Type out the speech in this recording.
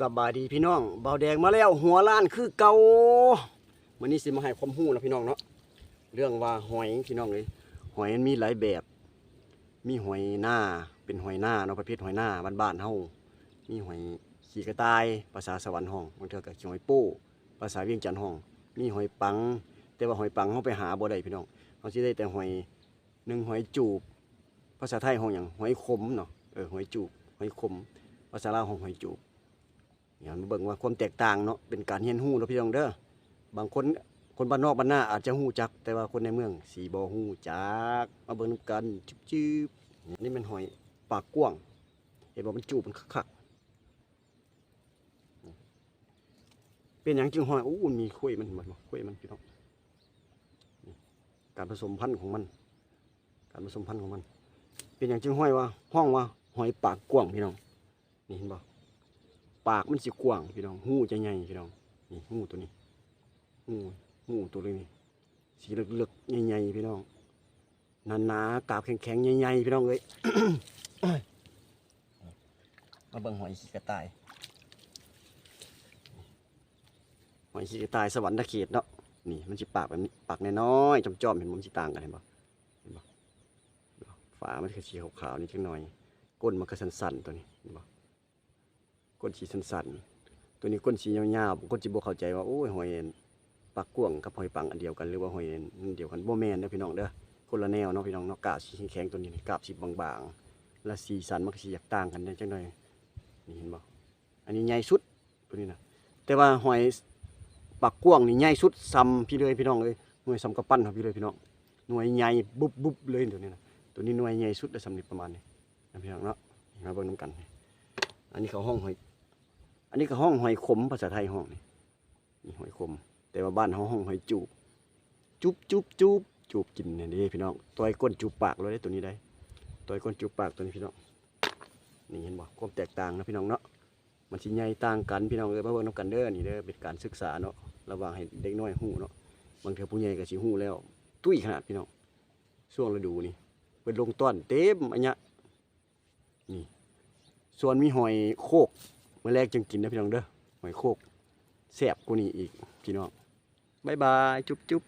สบายดีพี่น้องเบาแดงมาแล้วหัวล้านคือเก่าวันนี้สิมาให้ความรู้นะพี่น้องเนาะเรื่องว่าหอยพี่น้องเลยหอยมันมีหลายแบบ มีหอยหน้าเป็นหอยหน้าเนาะประเภทหอยหน้าบ้านๆเฮามีหอยขี่กระต่ายภาษาสวรรค์ห้องบางเทื่อก็หอยป้ภาษาเวียงจันทน์ห้อง มีหอยปัง แต่ว่าหอยปังเฮาไปหาบ่ได้พี่น้องเฮาสิได้แต่หอยหนึ่งหอยจูบ ภาษาไทยห้องหยังหอยขมเนาะเออหอยจูบหอยขม ภาษาลาวห้องหอยจูบ อย่ามาเบิ่งว่าความแตกต่างเนาะเป็นการเรียนรู้เนาะพี่น้องเด้อบางคนคนบ้านนอกบ้านหน้าอาจจะฮู้จัก แต่ว่าคนในเมืองสีบ่ฮู้จักมาเบิ่งกันจุ๊บๆนี่มันหอยปากกว้างเห็นบ่มันจูบมันคักเป็นหยังจึงหอยอู้มีคุยมันมันบ่คุยมันพี่น้องการผสมพันธุ์ของมัน การผสมพันธุ์ของมัน เป็นหยังจึงห้อยว่าห้องว่าหอยปากกว้างพี่น้องนี่เห็นบ่ ปากมันสิกว้างพี่น้องหูจะใหญ่พี่น้องนี่หูตัวนี้หูหูตัวนี้สีเหลือกๆใหญ่ๆพี่น้องหนาๆกาบแข็งๆใหญ่ๆพี่น้องเอ้ยมาเบิ่งหอยขี้กระต่ายหอยขี้กระต่ายสวรรค์ตะเขียดเนาะนี่มันสิปากแบบนี้ปากน้อยๆจอมๆเห็นบ่มันสิต่างกันเห็นบ่เห็นบ่ฝามันคือสีขาวๆนี่จังหน่อยก้นมันก็สันๆตัวนี้ ก้นสีสันๆตัวนี้ก้นสียาวๆบางคนสิบ่เข้าใจว่าโอ้ยหอยปักกวงกับหอยปังอันเดียวกันหรือว่าหอยอันเดียวกันโบแมนเด้อพี่น้องเด้อคนละแนวเนาะพี่น้องเนาะกาบสีแข็งตัวนี้กาบสีบางๆและสีสันมันก็สิอยากต่างกันได้จังหน่อยนี่เห็นบ่อันนี้ใหญ่สุดตัวนี้นะแต่ว่าหอยปักกวงนี่ใหญ่สุดซ้ำพี่เลยพี่น้องเอ้ยหน่วยซ้ำกระปั้นครับพี่เลยพี่น้องหน่วยใหญ่บุบบุบเลยตัวนี้นะตัวนี้หน่วยใหญ่สุดได้สำนิประมาณนี้นะพี่น้องเนาะมาเบิ่งนํกัน อันนี้เขาห้องหอย นนี้ก็ห้องหอยขมภาษาไทยห้องนี่นี่หอยขม แต่ว่าบ้านเขาห้องหอยจูบจุบจุบจุบจูบกินเนี่ยนี่พี่น้องตัวไอ้ก้นจูบปากเลยได้ตัวนี้ได้ตัวไอ้ก้นจูบปากตัวนี้พี่น้องนี่เห็นบ่ความแตกต่างนะพี่น้องเนาะมันสิใหญ่ต่างกันพี่น้องเอ้ยมาเบิ่งนํกันเด้อนี่เด้อเป็นการศึกษาเนาะระหว่างให้เด็กน้อยฮู้เนาะบางเทื่อผู้ใหญ่ก็สิฮู้แล้ว ตุ้ยขนาดพี่น้องช่วงฤดูนี่เป็นลงต้นเต็มอันเนี้ยนี่ส่วนมีหอยโคก มื่อแรกจึงกินนะพี่น้องเด้อหอยโคกแสบกว่านี้อีกพี่น้องบ๊ายบายจุ๊บจุ๊บ